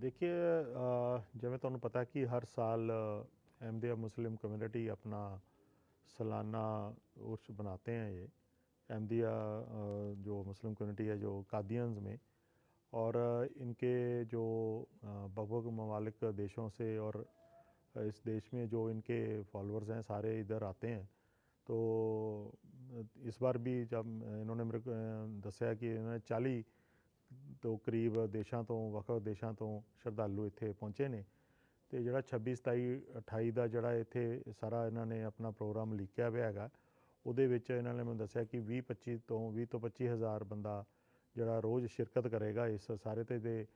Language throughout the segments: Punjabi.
देखिए ਜਿਵੇਂ तुम्हें पता कि हर साल ਅਹਿਮਦੀਆ मुस्लिम कम्यूनिटी अपना सालाना उर्स बनाते हैं ये अहमदिया जो मुस्लिम कम्युनिटी है, जो कादियंस में, और इनके जो बगभग ममालिक देशों से और इस देश में जो इनके फॉलोअर्स हैं, सारे इधर आते हैं। तो इस बार भी जब इन्होंने मेरे को दसाया कि इन्होंने चालीस ਤੋਂ ਕਰੀਬ ਦੇਸ਼ਾਂ ਤੋਂ, ਵੱਖ-ਵੱਖ ਦੇਸ਼ਾਂ ਤੋਂ ਸ਼ਰਧਾਲੂ ਇੱਥੇ ਪਹੁੰਚੇ ਨੇ। ਤੇ ਜਿਹੜਾ 26 27 28 ਦਾ ਜਿਹੜਾ ਇੱਥੇ ਸਾਰਾ ਇਹਨਾਂ ਨੇ ਆਪਣਾ ਪ੍ਰੋਗਰਾਮ ਲਿਖਿਆ ਹੋਇਆ ਹੈਗਾ, ਉਹਦੇ ਵਿੱਚ ਇਹਨਾਂ ਨੇ ਮੈਨੂੰ ਦੱਸਿਆ ਕਿ 20 25 ਤੋਂ 20 ਤੋਂ 25 ਹਜ਼ਾਰ ਬੰਦਾ ਜਿਹੜਾ ਰੋਜ਼ ਸ਼ਿਰਕਤ ਕਰੇਗਾ ਇਸ ਸਾਰੇ ਤੇ ਦੇ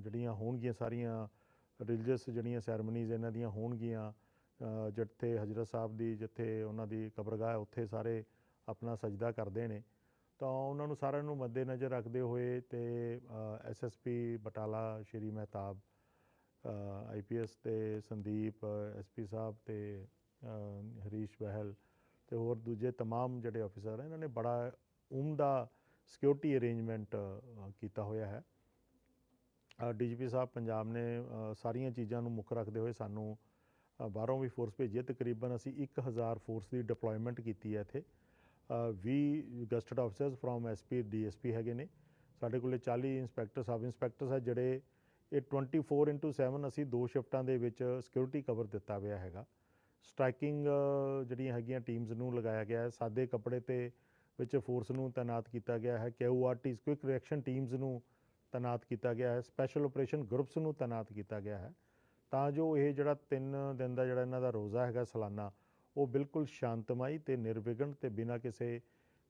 ਜਿਹੜੀਆਂ ਹੋਣਗੀਆਂ ਸਾਰੀਆਂ ਰਿਲੀਜੀਅਸ ਜਿਹੜੀਆਂ ਸੈਰਮਨੀਜ਼ ਇਹਨਾਂ ਦੀਆਂ ਹੋਣਗੀਆਂ ਜਿੱਥੇ ਹਜ਼ਰਤ ਸਾਹਿਬ ਦੀ ਜਿੱਥੇ ਉਹਨਾਂ ਦੀ ਕਬਰਗਾਹ ਉੱਥੇ ਸਾਰੇ ਆਪਣਾ ਸਜਦਾ ਕਰਦੇ ਨੇ। ਤਾਂ ਉਹਨਾਂ ਨੂੰ ਸਾਰਿਆਂ ਨੂੰ ਮੱਦੇਨਜ਼ਰ ਰੱਖਦੇ ਹੋਏ ਤੇ ਐਸਐਸਪੀ ਬਟਾਲਾ ਸ਼੍ਰੀ ਮਹਿਤਾਬ ਆਈਪੀਐਸ ਤੇ ਸੰਦੀਪ ਐਸਪੀ ਸਾਹਿਬ ਤੇ ਅ, ਹਰੀਸ਼ ਬਹਿਲ ਤੇ ਹੋਰ ਦੂਜੇ तमाम ਜਿਹੜੇ ਅਫਸਰ ਇਹਨਾਂ ਨੇ ਬੜਾ ਉਮਦਾ ਸਿਕਿਉਰਿਟੀ ਅਰੇਂਜਮੈਂਟ ਕੀਤਾ ਹੋਇਆ ਹੈ ਡੀਜੀਪੀ ਸਾਹਿਬ ਪੰਜਾਬ ਨੇ ਅ, ਸਾਰੀਆਂ ਚੀਜ਼ਾਂ ਨੂੰ ਮੁੱਖ ਰੱਖਦੇ ਹੋਏ ਸਾਨੂੰ ਅ, ਬਾਹਰੋਂ ਵੀ ਫੋਰਸ ਭੇਜੀ ਹੈ ਤਕਰੀਬਨ ਅਸੀਂ 1000 ਫੋਰਸ ਦੀ ਡਿਪਲੋਇਮੈਂਟ ਕੀਤੀ ਹੈ ਇੱਥੇ ਅ, 20 gazetted officers from SP DSP ਹੈਗੇ ਨੇ। ਸਾਡੇ ਕੋਲੇ 40 ਇੰਸਪੈਕਟਰ, ਸਬ ਇੰਸਪੈਕਟਰਸ ਹੈ, ਜਿਹੜੇ ਇਹ 24/7 ਅਸੀਂ ਦੋ ਸ਼ਿਫਟਾਂ ਦੇ ਵਿੱਚ ਸਿਕਿਉਰਿਟੀ ਕਵਰ ਦਿੱਤਾ ਹੋਇਆ ਹੈਗਾ। ਸਟ੍ਰਾਈਕਿੰਗ ਜਿਹੜੀਆਂ ਹੈਗੀਆਂ ਟੀਮਸ ਨੂੰ ਲਗਾਇਆ ਗਿਆ ਹੈ। ਸਾਦੇ ਕੱਪੜੇ ਤੇ ਵਿੱਚ ਫੋਰਸ ਨੂੰ ਤਾਇਨਾਤ ਕੀਤਾ ਗਿਆ ਹੈ। ਕਿਊਆਰਟੀਜ਼ ਕੁਇਕ ਰਿਐਕਸ਼ਨ ਟੀਮਸ ਨੂੰ ਤਾਇਨਾਤ ਕੀਤਾ ਗਿਆ ਹੈ। ਸਪੈਸ਼ਲ ਆਪਰੇਸ਼ਨ ਗਰੁੱਪਸ ਨੂੰ ਤਾਇਨਾਤ ਕੀਤਾ ਗਿਆ ਹੈ। ਤਾਂ ਜੋ ਇਹ ਜਿਹੜਾ 3 ਦਿਨ ਦਾ ਜਿਹੜਾ ਇਹਨਾਂ ਦਾ ਰੋਜ਼ਾ ਹੈਗਾ, ਸਾਲਾਨਾ ਉਹ ਬਿਲਕੁਲ ਸ਼ਾਂਤਮਈ ਤੇ ਨਿਰਵਿਘਨ ਤੇ ਬਿਨਾਂ ਕਿਸੇ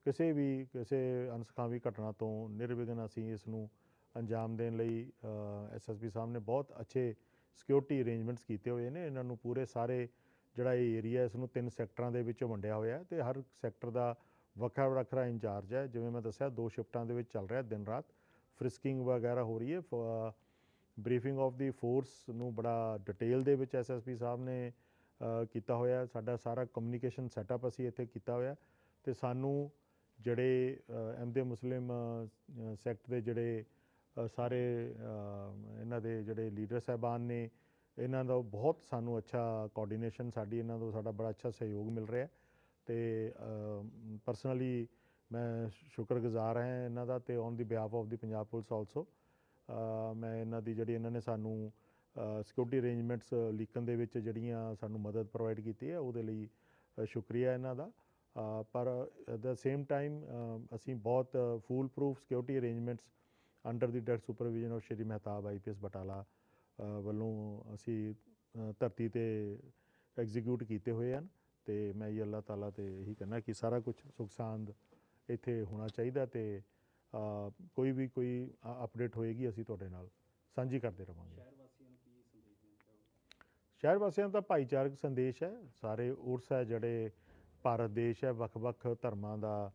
ਕਿਸੇ ਵੀ, ਕਿਸੇ ਅਨਸਖਾਵੀ ਘਟਨਾ ਤੋਂ ਨਿਰਵਿਘਨ ਅਸੀਂ ਇਸ ਨੂੰ ਅੰਜਾਮ ਦੇਣ ਲਈ ਐਸਐਸਪੀ ਸਾਹਿਬ ਨੇ ਬਹੁਤ ਅੱਛੇ ਸਿਕਿਉਰਿਟੀ ਅਰੇਂਜਮੈਂਟਸ ਕੀਤੇ ਹੋਏ ਨੇ। ਇਹਨਾਂ ਨੂੰ ਪੂਰੇ ਸਾਰੇ ਜਿਹੜਾ ਇਹ ਏਰੀਆ ਇਸ ਨੂੰ ਤਿੰਨ ਸੈਕਟਰਾਂ ਦੇ ਵਿੱਚ ਵੰਡਿਆ ਹੋਇਆ ਹੈ ਤੇ ਹਰ ਸੈਕਟਰ ਦਾ ਵੱਖਰਾ ਵੱਖਰਾ ਇੰਚਾਰਜ ਹੈ। ਜਿਵੇਂ ਮੈਂ ਦੱਸਿਆ, ਦੋ ਸ਼ਿਫਟਾਂ ਦੇ ਵਿੱਚ ਚੱਲ ਰਿਹਾ ਦਿਨ ਰਾਤ। ਫ੍ਰਿਸਕਿੰਗ ਵਗੈਰਾ ਹੋ ਰਹੀ ਹੈ। ਬਰੀਫਿੰਗ ਆਫ ਦੀ ਫੋਰਸ ਨੂੰ ਬੜਾ ਡਿਟੇਲ ਦੇ ਵਿੱਚ ਐਸਐਸਪੀ ਸਾਹਿਬ ਨੇ ਕੀਤਾ ਹੋਇਆ ਸਾਡਾ ਸਾਰਾ ਕਮਿਊਨੀਕੇਸ਼ਨ ਸੈਟਅਪ ਅਸੀਂ ਇੱਥੇ ਕੀਤਾ ਹੋਇਆ ਤੇ ਸਾਨੂੰ ਜਿਹੜੇ ਐਮਦੇ ਮੁਸਲਿਮ ਸੈਕਟ ਦੇ ਜਿਹੜੇ ਸਾਰੇ ਇਹਨਾਂ ਦੇ ਜਿਹੜੇ ਲੀਡਰ ਸਾਹਿਬਾਨ ਨੇ, ਇਹਨਾਂ ਦਾ ਬਹੁਤ ਸਾਨੂੰ ਅੱਛਾ ਕੋਆਰਡੀਨੇਸ਼ਨ ਸਾਡੀ ਇਹਨਾਂ ਤੋਂ ਸਾਡਾ ਬੜਾ ਅੱਛਾ ਸਹਿਯੋਗ ਮਿਲ ਰਿਹਾ ਹੈ। ਤੇ ਪਰਸਨਲੀ ਮੈਂ ਸ਼ੁਕਰਗੁਜ਼ਾਰ ਹਾਂ ਇਹਨਾਂ ਦਾ ਤੇ on the behalf of the Punjab police also ਮੈਂ ਇਹਨਾਂ ਦੀ ਜਿਹੜੀ ਇਹਨਾਂ ਨੇ ਸਾਨੂੰ ਸਿਕਿਉਰਿਟੀ ਅਰੇਂਜਮੈਂਟਸ ਲੀਕਨ ਦੇ ਵਿੱਚ ਜਿਹੜੀਆਂ ਸਾਨੂੰ ਮਦਦ ਪ੍ਰੋਵਾਈਡ ਕੀਤੀ ਹੈ, ਉਹਦੇ ਲਈ ਸ਼ੁਕਰੀਆ ਇਹਨਾਂ ਦਾ। ਪਰ ਐਟ ਦਾ ਸੇਮ ਟਾਈਮ ਅਸੀਂ ਬਹੁਤ foolproof security arrangements under the direct supervision of Shri Mehtab IPS Batala ਵੱਲੋਂ ਅਸੀਂ ਧਰਤੀ ਤੇ ਐਗਜ਼ੀਕਿਊਟ ਕੀਤੇ ਹੋਏ ਹਨ ਤੇ ਮੈਂ ਇਹ ਅੱਲਾਹ ਤਾਲਾ ਤੇ ਇਹੀ ਕਹਿੰਦਾ ਕਿ ਸਾਰਾ ਕੁਝ ਸੁਖਸਾਂਦ ਇੱਥੇ ਹੋਣਾ ਚਾਹੀਦਾ ਤੇ ਕੋਈ ਵੀ ਕੋਈ ਅਪਡੇਟ ਹੋਏਗੀ, ਅਸੀਂ ਤੁਹਾਡੇ ਨਾਲ ਸਾਂਝੀ ਕਰਦੇ ਰਵਾਂਗੇ ਸ਼ਹਿਰ ਵਾਸੀਆਂ ਨੂੰ ਕੀ ਸੰਦੇਸ਼ ਦੇਣਾ ਚਾਹੋਗੇ ਸ਼ਹਿਰ ਵਾਸੀਆਂ ਦਾ ਭਾਈਚਾਰਕ ਸੰਦੇਸ਼ ਹੈ। ਸਾਰੇ ਉਰਸ ਹੈ ਜਿਹੜੇ ਭਾਰਤ ਦੇਸ਼ ਹੈ, ਵੱਖ-ਵੱਖ ਧਰਮਾਂ ਦਾ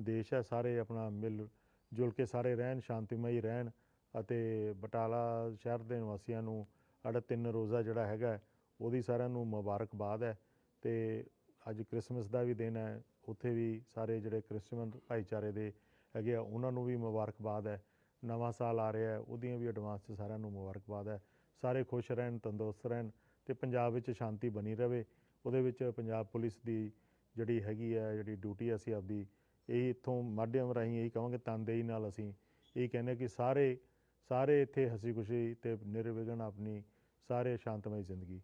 ਦੇਸ਼ ਹੈ। ਸਾਰੇ ਆਪਣਾ ਮਿਲ ਜੁਲ ਕੇ ਸਾਰੇ ਰਹਿਣ, ਸ਼ਾਂਤੀਮਈ ਰਹਿਣ ਅਤੇ ਬਟਾਲਾ ਸ਼ਹਿਰ ਦੇ ਨਿਵਾਸੀਆਂ ਨੂੰ ਸਾਡਾ ਤਿੰਨ ਰੋਜ਼ਾ ਜਿਹੜਾ ਹੈਗਾ ਉਹਦੀ ਸਾਰਿਆਂ ਨੂੰ ਮੁਬਾਰਕਬਾਦ ਹੈ ਤੇ ਅੱਜ ਕ੍ਰਿਸਮਸ ਦਾ ਵੀ ਦਿਨ ਹੈ। ਉੱਥੇ ਵੀ ਸਾਰੇ ਜਿਹੜੇ ਕ੍ਰਿਸਚੀਅਨ ਭਾਈਚਾਰੇ ਦੇ ਹੈਗੇ ਆ, ਉਹਨਾਂ ਨੂੰ ਵੀ ਮੁਬਾਰਕਬਾਦ ਹੈ। ਨਵਾਂ ਸਾਲ ਆ ਰਿਹਾ ਹੈ, ਉਹਦੀਆਂ ਵੀ ਐਡਵਾਂਸ 'ਚ ਸਾਰਿਆਂ ਨੂੰ ਮੁਬਾਰਕਬਾਦ ਹੈ। ਸਾਰੇ ਖੁਸ਼ ਰਹਿਣ, ਤੰਦਰੁਸਤ ਰਹਿਣ ਤੇ ਪੰਜਾਬ ਵਿੱਚ ਸ਼ਾਂਤੀ ਬਣੀ ਰਵੇ। ਉਹਦੇ ਵਿੱਚ ਪੰਜਾਬ ਪੁਲਿਸ ਦੀ ਜਿਹੜੀ ਹੈਗੀ ਹੈ ਜਿਹੜੀ ਡਿਊਟੀ ਅਸੀਂ ਆਪਦੀ, ਇਹ ਇੱਥੋਂ ਮਾਧਿਅਮ ਰਾਹੀਂ ਇਹੀ ਕਹਾਂਗੇ ਤਨਦੇਹੀ ਨਾਲ ਅਸੀਂ ਇਹ ਕਹਿੰਦੇ ਕਿ ਸਾਰੇ ਸਾਰੇ ਇੱਥੇ ਹਸੀ ਖੁਸ਼ੀ ਤੇ ਨਿਰਵਿਘਨ ਆਪਣੀ ਸਾਰੇ ਸ਼ਾਂਤਮਈ ਜ਼ਿੰਦਗੀ।